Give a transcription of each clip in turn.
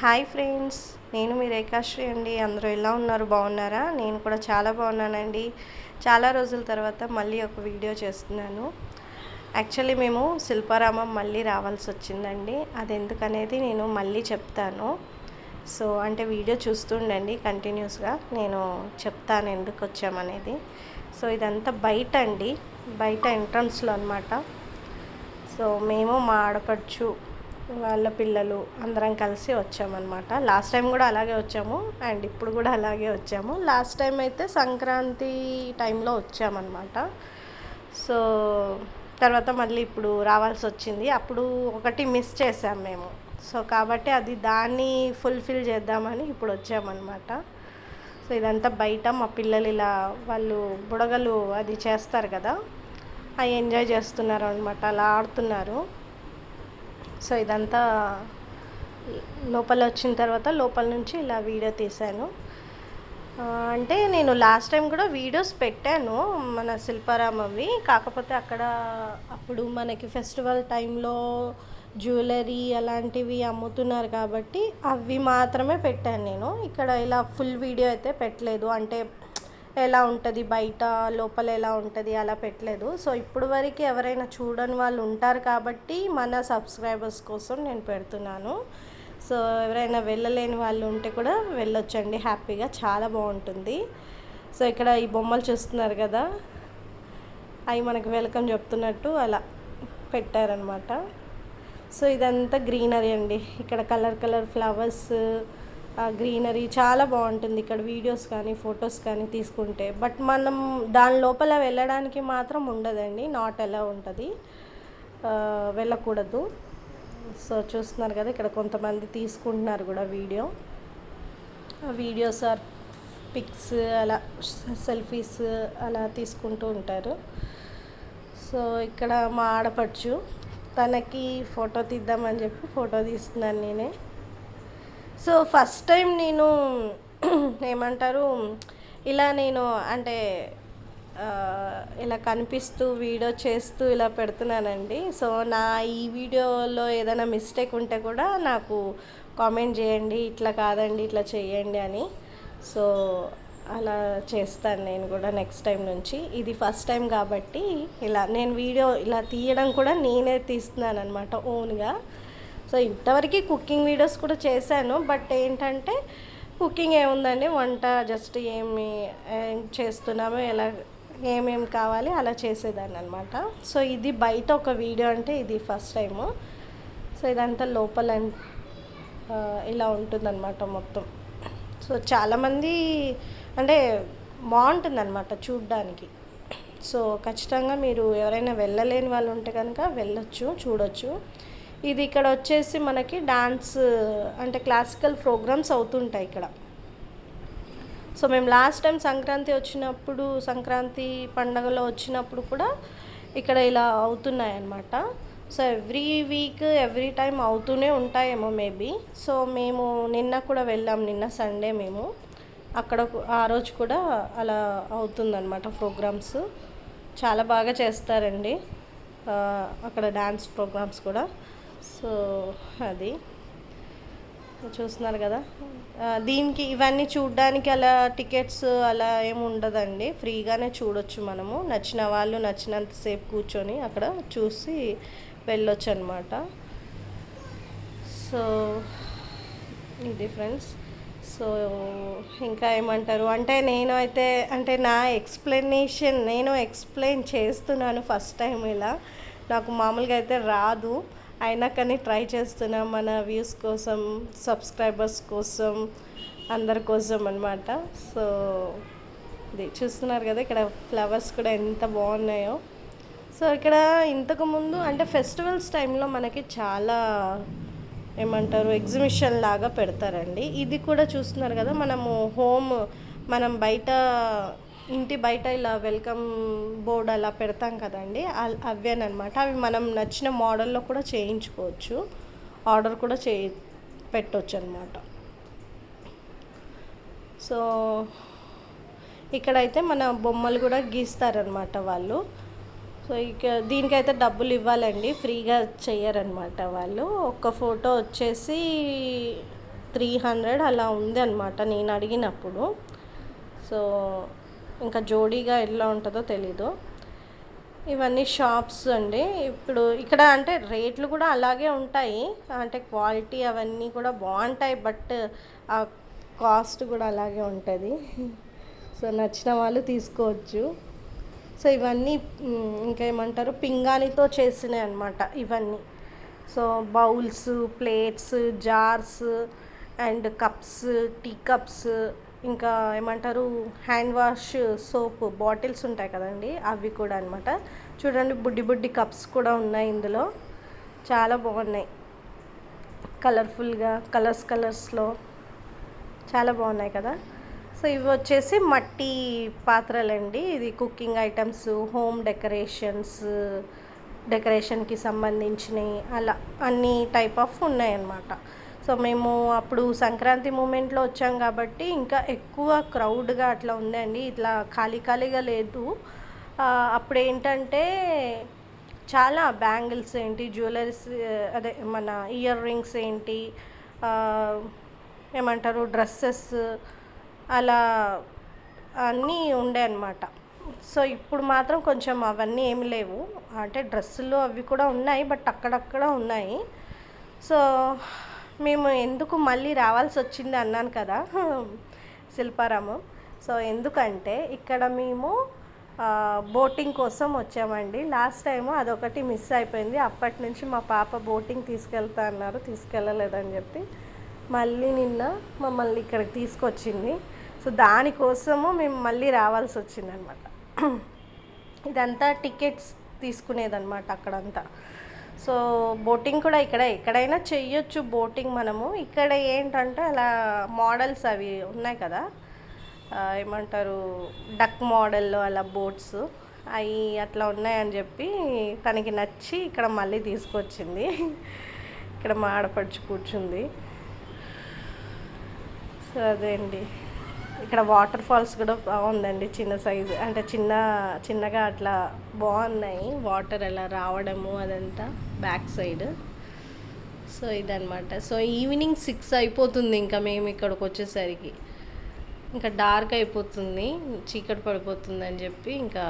Hi friends నేను మీ రేఖాశ్రీ అండి. అందరూ ఎలా ఉన్నారు? బాగున్నారా? నేను కూడా చాలా బాగున్నానండి. చాలా రోజుల తర్వాత మళ్ళీ ఒక వీడియో చేస్తున్నాను. యాక్చువల్లీ మేము శిల్పారామం మళ్ళీ రావాల్సి వచ్చిందండి. అది ఎందుకనేది నేను మళ్ళీ చెప్తాను. సో అంటే వీడియో చూస్తుండండి కంటిన్యూస్గా. నేను చెప్తాను ఎందుకు వచ్చామనేది. సో ఇదంతా బయట అండి. బయట ఎంట్రన్స్లో అనమాట సో మేము మా ఆడపడుచు వాళ్ళ పిల్లలు అందరం కలిసి వచ్చామన్నమాట. లాస్ట్ టైం కూడా అలాగే వచ్చాము అండ్ ఇప్పుడు కూడా అలాగే వచ్చాము. లాస్ట్ టైం అయితే సంక్రాంతి టైంలో వచ్చామన్నమాట. సో తర్వాత మళ్ళీ ఇప్పుడు రావాల్సి వచ్చింది. అప్పుడు ఒకటి మిస్ చేసాం మేము. సో కాబట్టి అది దాన్ని ఫుల్ఫిల్ చేద్దామని ఇప్పుడు వచ్చామన్నమాట. సో ఇదంతా బయట మా పిల్లలు ఇలా వాళ్ళు బుడగలు అది చేస్తారు కదా. అవి ఎంజాయ్ చేస్తున్నారు అనమాట అలా ఆడుతున్నారు. సో ఇదంతా లోపల వచ్చిన తర్వాత లోపల నుంచి ఇలా వీడియో తీశాను. అంటే నేను లాస్ట్ టైం కూడా వీడియోస్ పెట్టాను మన శిల్పారామవి కాకపోతే అక్కడ అప్పుడు మనకి ఫెస్టివల్ టైంలో జ్యువెలరీ అలాంటివి అమ్ముతున్నారు కాబట్టి అవి మాత్రమే పెట్టాను నేను. ఇక్కడ ఇలా ఫుల్ వీడియో అయితే పెట్టలేదు. అంటే ఎలా ఉంటుంది బయట లోపల ఎలా ఉంటుంది అలా పెట్టలేదు. సో ఇప్పుడు వరకు ఎవరైనా చూడని వాళ్ళు ఉంటారు కాబట్టి మన సబ్స్క్రైబర్స్ కోసం నేను పెడుతున్నాను. సో ఎవరైనా వెళ్ళలేని వాళ్ళు ఉంటే కూడా వెళ్ళొచ్చండి. హ్యాపీగా చాలా బాగుంటుంది. సో ఇక్కడ ఈ బొమ్మలు చూస్తున్నారు కదా? అవి మనకు వెల్కమ్ చెప్తున్నట్టు అలా పెట్టారనమాట సో ఇదంతా గ్రీనరీ అండి. ఇక్కడ కలర్ కలర్ ఫ్లవర్స్ గ్రీనరీ చాలా బాగుంటుంది. ఇక్కడ వీడియోస్ కానీ ఫొటోస్ కానీ తీసుకుంటే. బట్ మనం దాని లోపల వెళ్ళడానికి మాత్రం ఉండదండి. నాట్ ఎలా ఉంటుంది. వెళ్ళకూడదు. సో చూస్తున్నారు కదా ఇక్కడ కొంతమంది తీసుకుంటున్నారు కూడా వీడియో. వీడియోస్ ఆర్ పిక్స్ అలా సెల్ఫీస్ అలా తీసుకుంటూ ఉంటారు. సో ఇక్కడ మా ఆడపడుచు తనకి ఫోటో తీద్దామని చెప్పి ఫోటో తీస్తున్నాను నేనే. సో ఫస్ట్ టైం నేను ఏమంటారు ఇలా నేను అంటే ఇలా కనిపిస్తూ వీడియో చేస్తూ ఇలా పెడుతున్నానండి. సో నా ఈ వీడియోలో ఏదైనా మిస్టేక్ ఉంటే కూడా నాకు కామెంట్ చేయండి ఇట్లా కాదండి ఇట్లా చేయండి అని. సో అలా చేస్తాను నేను కూడా నెక్స్ట్ టైం నుంచి. ఇది ఫస్ట్ టైం కాబట్టి ఇలా నేను వీడియో ఇలా తీయడం కూడా నేనే తీస్తున్నాను అనమాట ఓన్గా. సో ఇంతవరకు కుకింగ్ వీడియోస్ కూడా చేశాను బట్ ఏంటంటే కుకింగ్ ఏముందండి? వంట జస్ట్ ఏమి ఏం చేస్తున్నామో ఎలా ఏమేమి కావాలి అలా చేసేదాన్ని అనమాట సో ఇది బయట ఒక వీడియో అంటే ఇది ఫస్ట్ టైము. సో ఇదంతా లోపల ఇలా ఉంటుందన్నమాట మొత్తం. సో చాలామంది అంటే బాగుంటుందన్నమాట చూడ్డానికి. సో ఖచ్చితంగా మీరు ఎవరైనా వెళ్ళలేని వాళ్ళు ఉంటే కనుక వెళ్ళొచ్చు చూడొచ్చు. ఇది ఇక్కడ వచ్చేసి మనకి డాన్స్ అంటే క్లాసికల్ ప్రోగ్రామ్స్ అవుతుంటాయి ఇక్కడ. సో మేము లాస్ట్ టైం సంక్రాంతి వచ్చినప్పుడు సంక్రాంతి పండగలో వచ్చినప్పుడు కూడా ఇక్కడ ఇలా అవుతున్నాయి అన్నమాట so every week every time అవుతూనే ఉంటాయేమో మేబీ సో మేము నిన్న కూడా వెళ్ళాం నిన్న సండే మేము. అక్కడ ఆ రోజు కూడా అలా అవుతుందన్నమాట ప్రోగ్రామ్స్ చాలా బాగా చేస్తారండి. అక్కడ డ్యాన్స్ ప్రోగ్రామ్స్ కూడా. సో అది. చూస్తున్నారు కదా. దీనికి ఇవన్నీ చూడడానికి అలా టికెట్స్ అలా ఏమి ఉండదండి. ఫ్రీగానే చూడొచ్చు మనము. నచ్చిన వాళ్ళు నచ్చినంతసేపు కూర్చొని అక్కడ చూసి వెళ్ళొచ్చు అనమాట సో ఇది ఫ్రెండ్స్. సో ఇంకా ఏమంటారు? అంటే నేను అయితే అంటే నా ఎక్స్ప్లెనేషన్ నేను ఎక్స్ప్లెయిన్ చేస్తున్నాను ఫస్ట్ టైం ఇలా. నాకు మామూలుగా అయితే రాదు. అయినా కానీ ట్రై చేస్తున్నాం మన వ్యూస్ కోసం సబ్స్క్రైబర్స్ కోసం అందరి కోసం అనమాట సో ఇది చూస్తున్నారు కదా ఇక్కడ ఫ్లవర్స్ కూడా ఎంత బాగున్నాయో. సో ఇక్కడ ఇంతకుముందు అంటే ఫెస్టివల్స్ టైంలో మనకి చాలా ఏమంటారు ఎగ్జిబిషన్ లాగా పెడతారండి. ఇది కూడా చూస్తున్నారు కదా మనము హోమ్ మనం బయట ఇంటి బయట ఇలా వెల్కమ్ బోర్డ్ అలా పెడతాం కదండి. అవేనమాట అవి మనం నచ్చిన మోడల్లో కూడా చేయించుకోవచ్చు. ఆర్డర్ కూడా చే పెట్టవచ్చు అనమాట సో ఇక్కడైతే మన బొమ్మలు కూడా గీస్తారనమాట వాళ్ళు. సో ఇక దీనికైతే డబ్బులు ఇవ్వాలండి. ఫ్రీగా చెయ్యరనమాట వాళ్ళు. ఒక్క ఫోటో వచ్చేసి త్రీ హండ్రెడ్ అలా ఉంది అనమాట నేను అడిగినప్పుడు. సో ఇంకా జోడీగా ఎలా ఉంటుందో తెలీదు. ఇవన్నీ షాప్స్ అండి. ఇప్పుడు ఇక్కడ అంటే రేట్లు కూడా అలాగే ఉంటాయి. అంటే క్వాలిటీ అవన్నీ కూడా బాగుంటాయి బట్ ఆ కాస్ట్ కూడా అలాగే ఉంటుంది. సో నచ్చిన వాళ్ళు తీసుకోవచ్చు. సో ఇవన్నీ ఇంకేమంటారు పింగాణితో చేసినాయి అనమాట ఇవన్నీ. So bowls plates jars and cups tea cups ఇంకా ఏమంటారు హ్యాండ్ వాష్ సోప్ బాటిల్స్ ఉంటాయి కదండి అవి కూడా అనమాట చూడండి బుడ్డి బుడ్డి కప్స్ కూడా ఉన్నాయి ఇందులో. చాలా బాగున్నాయి. కలర్ఫుల్గా కలర్స్ కలర్స్లో చాలా బాగున్నాయి కదా. సో ఇవి వచ్చేసి మట్టి పాత్రలండి. ఇది కుకింగ్ ఐటమ్స్ హోమ్ డెకరేషన్స్ డెకరేషన్కి సంబంధించినవి అలా అన్ని టైప్ ఆఫ్ ఉన్నాయన్నమాట. సో మేము అప్పుడు సంక్రాంతి మూమెంట్లో వచ్చాం కాబట్టి ఇంకా ఎక్కువ క్రౌడ్గా అట్లా ఉందండి. ఇట్లా ఖాళీ ఖాళీగా లేదు. అప్పుడు ఏంటంటే చాలా బ్యాంగిల్స్ ఏంటి జ్యువెలరీస్ అదే మన ఇయర్ రింగ్స్ ఏంటి ఏమంటారు డ్రెస్సెస్ అలా అన్నీ ఉండే అన్నమాట. సో ఇప్పుడు మాత్రం కొంచెం అవన్నీ ఏమి లేవు. అంటే డ్రెస్సులు అవి కూడా ఉన్నాయి బట్ అక్కడక్కడ ఉన్నాయి. సో మేము ఎందుకు మళ్ళీ రావాల్సి వచ్చింది అన్నాను కదా శిల్పారామం. సో ఎందుకంటే ఇక్కడ మేము బోటింగ్ కోసం వచ్చామండి. లాస్ట్ టైం అదొకటి మిస్ అయిపోయింది. అప్పటి నుంచి మా పాప బోటింగ్ తీసుకెళ్తా అన్నారు తీసుకెళ్ళలేదని చెప్పి. మళ్ళీ నిన్న మమ్మల్ని ఇక్కడికి తీసుకొచ్చింది. సో దానికోసము మేము మళ్ళీ రావాల్సి వచ్చింది అనమాట ఇదంతా టికెట్స్ తీసుకునేదన్నమాట అక్కడంతా. సో బోటింగ్ కూడా ఇక్కడ ఎక్కడైనా చెయ్యొచ్చు బోటింగ్ మనము. ఇక్కడ ఏంటంటే అలా మోడల్స్ అవి ఉన్నాయి కదా. ఏమంటారు డక్ మోడల్లో అలా బోట్స్ అవి అట్లా ఉన్నాయని చెప్పి తనకి నచ్చి ఇక్కడ మళ్ళీ తీసుకొచ్చింది. ఇక్కడ మా ఆడపడుచు కూర్చుంది. సో అదే అండి. ఇక్కడ వాటర్ ఫాల్స్ కూడా బాగుందండి చిన్న సైజు. అంటే చిన్న చిన్నగా అట్లా బాగున్నాయి. వాటర్ అలా రావడము అదంతా బ్యాక్ సైడ్. సో ఇదనమాట సో ఈవినింగ్ సిక్స్ అయిపోతుంది ఇంకా మేము ఇక్కడికి వచ్చేసరికి. ఇంకా డార్క్ అయిపోతుంది చీకటి పడిపోతుంది అని చెప్పి ఇంకా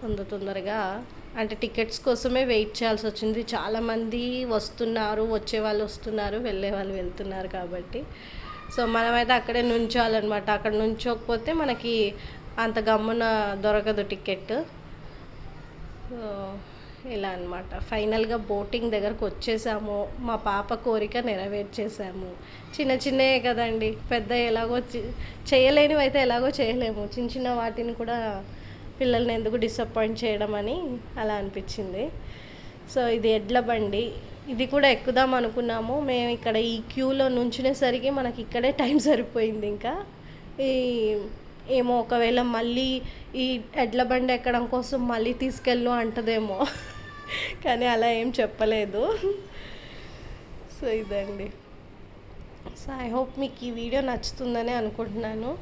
తొందర తొందరగా అంటే టికెట్స్ కోసమే వెయిట్ చేయాల్సి వచ్చింది. చాలామంది వస్తున్నారు వచ్చే వాళ్ళు వస్తున్నారు వెళ్ళే వాళ్ళు వెళ్తున్నారు కాబట్టి. సో మనమైతే అక్కడే నుంచోవాలన్నమాట అక్కడ నుంచోకపోతే మనకి అంత గమ్మున దొరకదు టికెట్. ఇలా అనమాట ఫైనల్గా బోటింగ్ దగ్గరకు వచ్చేసాము. మా పాప కోరిక నెరవేర్చేసాము. చిన్న చిన్నవే కదండి. పెద్ద ఎలాగో చేయలేనివి అయితే ఎలాగో చేయలేము. చిన్న చిన్న వాటిని కూడా పిల్లల్ని ఎందుకు డిసప్పాయింట్ చేయడం అని అలా అనిపించింది. సో ఇది ఎడ్ల బండి. ఇది కూడా ఎక్కుదాం అనుకున్నాము. మేము ఇక్కడ ఈ క్యూలో నుంచునేసరికి మనకి ఇక్కడే టైం సరిపోయింది ఇంకా. ఈ ఏమో ఒకవేళ మళ్ళీ ఈ ఎడ్ల బండి ఎక్కడం కోసం మళ్ళీ తీసుకెళ్ళు అంటదేమో. కానీ అలా ఏం చెప్పలేదు. సో ఇదండి. సో ఐ హోప్ మీకు ఈ వీడియో నచ్చుతుందని అనుకుంటున్నాను.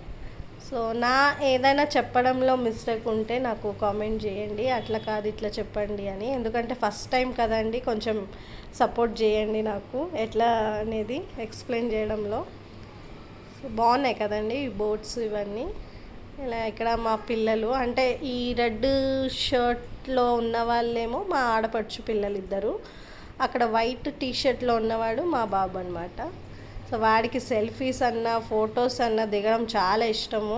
సో నా ఏదైనా చెప్పడంలో మిస్టేక్ ఉంటే నాకు కామెంట్ చేయండి. అట్లా కాదు ఇట్లా చెప్పండి అని. ఎందుకంటే ఫస్ట్ టైం కదండి కొంచెం సపోర్ట్ చేయండి నాకు. ఎట్లా అనేది ఎక్స్ప్లెయిన్ చేయడంలో. బాగున్నాయి కదండి ఈ బోట్స్ ఇవన్నీ. ఇలా ఇక్కడ మా పిల్లలు అంటే ఈ రెడ్ షర్ట్లో ఉన్న వాళ్ళేమో మా ఆడపడుచు పిల్లలు ఇద్దరు అక్కడ వైట్ టీ షర్ట్లో ఉన్నవాడు మా బాబు అనమాట సో వాడికి సెల్ఫీస్ అన్న ఫొటోస్ అన్న దిగడం చాలా ఇష్టము.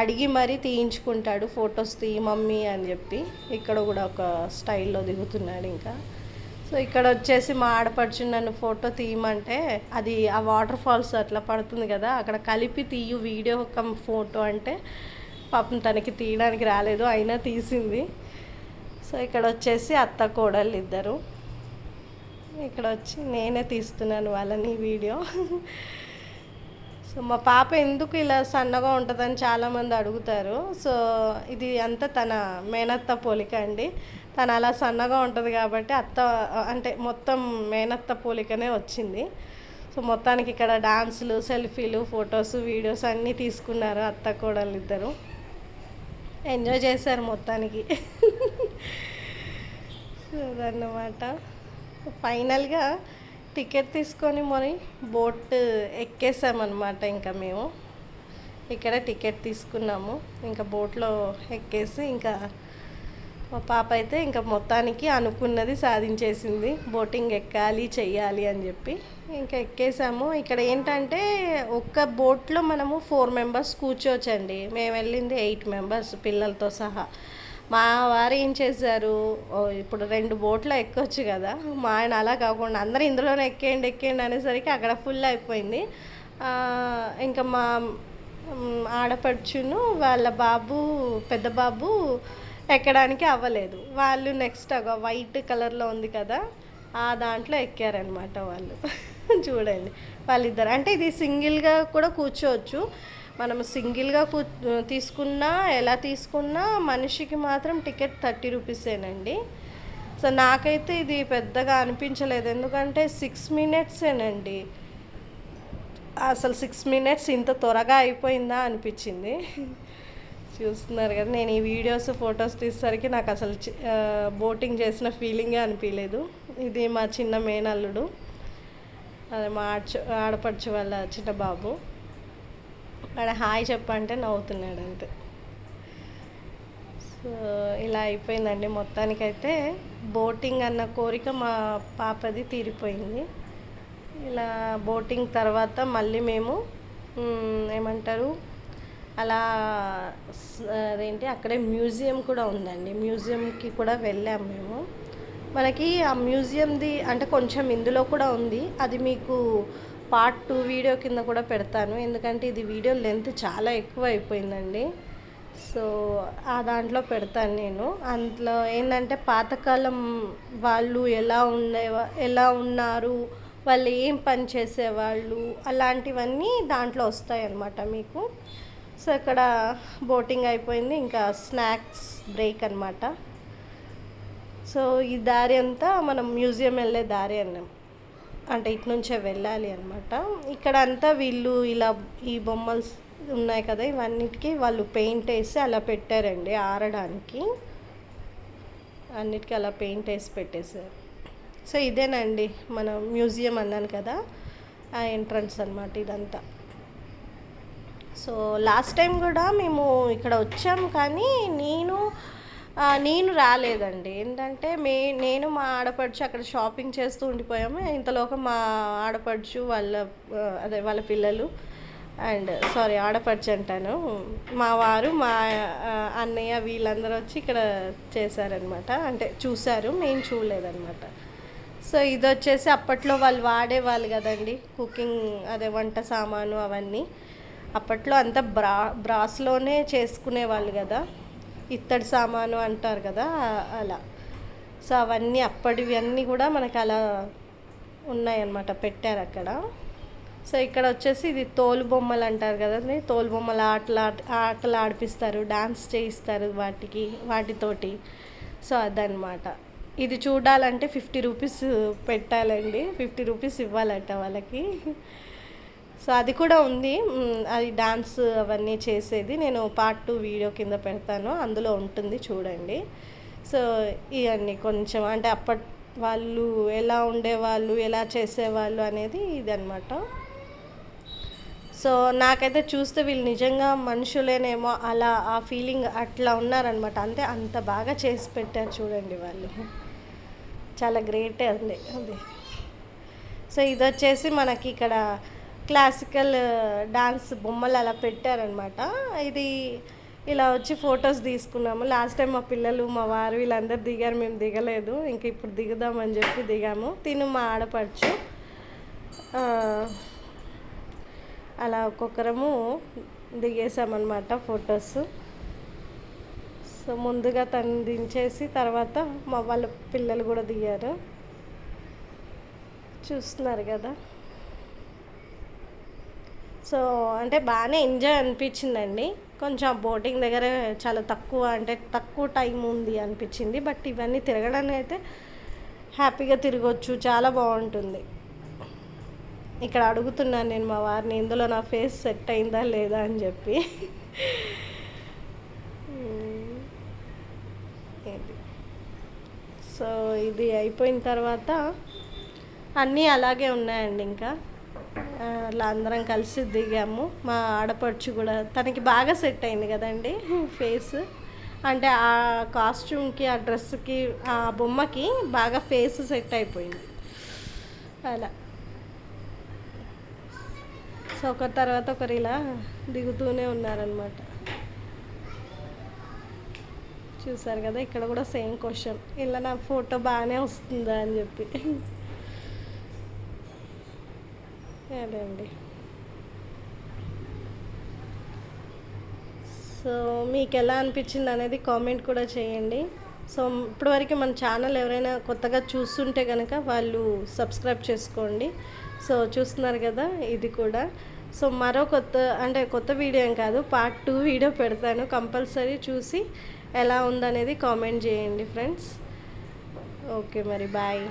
అడిగి మరీ తీయించుకుంటాడు ఫొటోస్ తీయి మమ్మీ అని చెప్పి. ఇక్కడ కూడా ఒక స్టైల్లో దిగుతున్నాడు ఇంకా. సో ఇక్కడ వచ్చేసి మా ఆడపడుచు నన్ను ఫోటో తీయమంటే అది ఆ వాటర్ ఫాల్స్ అట్లా పడుతుంది కదా అక్కడ కలిపి తీయు వీడియో ఒక ఫోటో అంటే పాపం తనకి తీయడానికి రాలేదు అయినా తీసింది. సో ఇక్కడ వచ్చేసి అత్త కోడళ్ళు ఇద్దరు. ఇక్కడ వచ్చి నేనే తీస్తున్నాను వాళ్ళని వీడియో. సో మా పాప ఎందుకు ఇలా సన్నగా ఉంటుందని చాలామంది అడుగుతారు. సో ఇది అంతా తన మేనత్త పోలిక అండి. తను అలా సన్నగా ఉంటుంది కాబట్టి అత్త అంటే మొత్తం మేనత్త పోలికనే వచ్చింది. సో మొత్తానికి ఇక్కడ డాన్సులు సెల్ఫీలు ఫొటోస్ వీడియోస్ అన్నీ తీసుకున్నారు అత్త కోడలు ఇద్దరు. ఎంజాయ్ చేశారు మొత్తానికి. సో అదన్నమాట. ఫైనల్గా టికెట్ తీసుకొని మరి బోట్ ఎక్కేసామన్నమాట ఇంకా మేము. ఇక్కడ టికెట్ తీసుకున్నాము. ఇంకా బోట్లో ఎక్కేసి ఇంకా మా పాప అయితే ఇంకా మొత్తానికి అనుకున్నది సాధించేసింది. బోటింగ్ ఎక్కాలి చెయ్యాలి అని చెప్పి ఇంకా ఎక్కేసాము. ఇక్కడ ఏంటంటే ఒక్క బోట్లో మనము ఫోర్ మెంబర్స్ కూర్చోవచ్చండి. మేము వెళ్ళింది ఎయిట్ మెంబర్స్ పిల్లలతో సహా. మా వారు ఏం చేశారు? ఇప్పుడు రెండు బోట్లో ఎక్కొచ్చు కదా. మా ఆయన అలా కాకుండా అందరూ ఇందులోనే ఎక్కేయండి ఎక్కేయండి అనేసరికి అక్కడ ఫుల్ అయిపోయింది. ఇంకా మా ఆడపడుచును వాళ్ళ బాబు పెద్ద బాబు ఎక్కడానికి అవ్వలేదు. వాళ్ళు నెక్స్ట్ ఒక వైట్ కలర్లో ఉంది కదా ఆ దాంట్లో ఎక్కారనమాట వాళ్ళు. చూడండి. వాళ్ళిద్దరు. అంటే ఇది సింగిల్గా కూడా కూర్చోవచ్చు. మనం సింగిల్గా కూ తీసుకున్నా ఎలా తీసుకున్నా మనిషికి మాత్రం టికెట్ థర్టీ రూపీసేనండి సో నాకైతే ఇది పెద్దగా అనిపించలేదు. ఎందుకంటే సిక్స్ మినిట్సేనండి అసలు సిక్స్ మినిట్స్ ఇంత త్వరగా అయిపోయిందా అనిపించింది. చూస్తున్నారు కదా నేను ఈ వీడియోస్ ఫొటోస్ తీసేసరికి నాకు అసలు బోటింగ్ చేసిన ఫీలింగే అనిపించలేదు. ఇది మా చిన్న మేనల్లుడు. అదే మా ఆడ ఆడపడుచు వాళ్ళ చిన్న బాబు వాడు హాయ్ చెప్పంటే నవ్వుతున్నాడు అంతే సో ఇలా అయిపోయిందండి మొత్తానికైతే. బోటింగ్ అన్న కోరిక మా పాపది తీరిపోయింది. ఇలా బోటింగ్ తర్వాత మళ్ళీ మేము ఏమంటారు అలా అదేంటి అక్కడే మ్యూజియం కూడా ఉందండి. మ్యూజియంకి కూడా వెళ్ళాము మేము. మనకి ఆ మ్యూజియంది అంటే కొంచెం ఇందులో కూడా ఉంది. అది మీకు పార్ట్ టూ వీడియో కింద కూడా పెడతాను. ఎందుకంటే ఇది వీడియో లెంత్ చాలా ఎక్కువ అయిపోయిందండి. సో ఆ దాంట్లో పెడతాను నేను. అందులో ఏంటంటే పాతకాలం వాళ్ళు ఎలా ఉండే ఎలా ఉన్నారు వాళ్ళు ఏం పని చేసేవాళ్ళు అలాంటివన్నీ దాంట్లో వస్తాయి అన్నమాట మీకు. సో ఇక్కడ బోటింగ్ అయిపోయింది. ఇంకా స్నాక్స్ బ్రేక్ అనమాట సో ఈ దారి అంతా మనం మ్యూజియం వెళ్ళే దారి అన్నాం. అంటే ఇటు నుంచే వెళ్ళాలి అనమాట ఇక్కడ అంతా వీళ్ళు ఇలా ఈ బొమ్మలు ఉన్నాయి కదా ఇవన్నిటికీ వాళ్ళు పెయింట్ వేసి అలా పెట్టారండి ఆరడానికి. అన్నిటికీ అలా పెయింట్ వేసి పెట్టేశారు. సో ఇదేనండి మన మ్యూజియం అన్నాను కదా ఆ ఎంట్రన్స్ అనమాట ఇదంతా. సో లాస్ట్ టైం కూడా మేము ఇక్కడ వచ్చాము కానీ నేను నేను రాలేదండి. ఏంటంటే మే నేను మా ఆడపడుచు అక్కడ షాపింగ్ చేస్తూ ఉండిపోయాము. ఇంతలోక మా ఆడపడుచు వాళ్ళ అదే వాళ్ళ పిల్లలు అండ్ సారీ ఆడపడుచు అంటాను. మా వారు మా అన్నయ్య వీళ్ళందరూ వచ్చి ఇక్కడ చేశారనమాట అంటే చూశారు మేము చూడలేదన్నమాట. సో ఇది వచ్చేసి అప్పట్లో వాళ్ళు వాడేవాళ్ళు కదండి. కుకింగ్ అదే వంట సామాను అవన్నీ. అప్పట్లో అంతా బ్రా బ్రాస్లోనే చేసుకునేవాళ్ళు కదా. ఇత్తడి సామాను అంటారు కదా అలా. సో అవన్నీ అప్పటివి అన్నీ కూడా మనకు అలా ఉన్నాయన్నమాట పెట్టారు అక్కడ. సో ఇక్కడ వచ్చేసి ఇది తోలు బొమ్మలు అంటారు కదా తోలు బొమ్మలు ఆటలు ఆటలు ఆడిపిస్తారు డాన్స్ చేయిస్తారు వాటికి వాటితోటి. సో అదనమాట ఇది చూడాలంటే ఫిఫ్టీ రూపీస్ పెట్టాలండి ఫిఫ్టీ రూపీస్ ఇవ్వాలట వాళ్ళకి. సో అది కూడా ఉంది. అది డాన్స్ అవన్నీ చేసేది. నేను పార్ట్ టూ వీడియో కింద పెడతాను. అందులో ఉంటుంది చూడండి. సో ఇవన్నీ కొంచెం అంటే అప్పటి వాళ్ళు ఎలా ఉండేవాళ్ళు ఎలా చేసేవాళ్ళు అనేది ఇది అనమాట సో నాకైతే చూస్తే వీళ్ళు నిజంగా మనుషులేనేమో అలా ఆ ఫీలింగ్ అట్లా ఉన్నారనమాట అంతే అంత బాగా చేసి పెట్టారు చూడండి వాళ్ళు. చాలా గ్రేట్ అండి అది. సో ఇది వచ్చేసి మనకి ఇక్కడ క్లాసికల్ డాన్స్ uh, బొమ్మలు అలా పెట్టారనమాట ఇది ఇలా వచ్చి ఫొటోస్ తీసుకున్నాము. లాస్ట్ టైం మా పిల్లలు మా వారు వీళ్ళందరూ దిగారు మేము దిగలేదు. ఇంక ఇప్పుడు దిగుదామని చెప్పి దిగాము. తిను మా ఆడపడుచు. అలా ఒక్కొక్కరము దిగేసామన్నమాట ఫొటోస్ సో ముందుగా తను దించేసి తర్వాత మా వాళ్ళ పిల్లలు కూడా దిగారు. చూస్తున్నారు కదా? సో అంటే బాగానే ఎంజాయ్ అనిపించిందండి. కొంచెం బోటింగ్ దగ్గర చాలా తక్కువ అంటే తక్కువ టైం ఉంది అనిపించింది. బట్ ఇవన్నీ తిరగడానికి అయితే హ్యాపీగా తిరగొచ్చు. చాలా బాగుంటుంది. ఇక్కడ అడుగుతున్నాను నేను మా వారిని ఇందులో నా ఫేస్ సెట్ అయిందా లేదా? అని చెప్పి. సో ఇది అయిపోయిన తర్వాత అన్నీ అలాగే ఉన్నాయండి ఇంకా. అలా అందరం కలిసి దిగాము. మా ఆడపడుచు కూడా తనకి బాగా సెట్ అయింది కదండి ఫేస్. అంటే ఆ కాస్ట్యూమ్కి ఆ డ్రెస్కి ఆ బొమ్మకి బాగా ఫేస్ సెట్ అయిపోయింది. అలా. సో ఒకరి తర్వాత ఒకరు ఇలా దిగుతూనే ఉన్నారనమాట చూసారు కదా ఇక్కడ కూడా సేమ్ క్వశ్చన్. ఇలా నా ఫోటో బాగానే వస్తుందా అని చెప్పి. అదే అండి. సో మీకు ఎలా అనిపించింది అనేది కామెంట్ కూడా చేయండి. సో ఇప్పటివరకు మన ఛానల్ ఎవరైనా కొత్తగా చూస్తుంటే కనుక వాళ్ళు సబ్స్క్రైబ్ చేసుకోండి. సో చూస్తున్నారు కదా ఇది కూడా. సో మరో కొత్త అంటే కొత్త వీడియో ఏం కాదు పార్ట్ టూ వీడియో పెడతాను. కంపల్సరీ చూసి ఎలా ఉందనేది కామెంట్ చేయండి ఫ్రెండ్స్. ఓకే మరి బాయ్.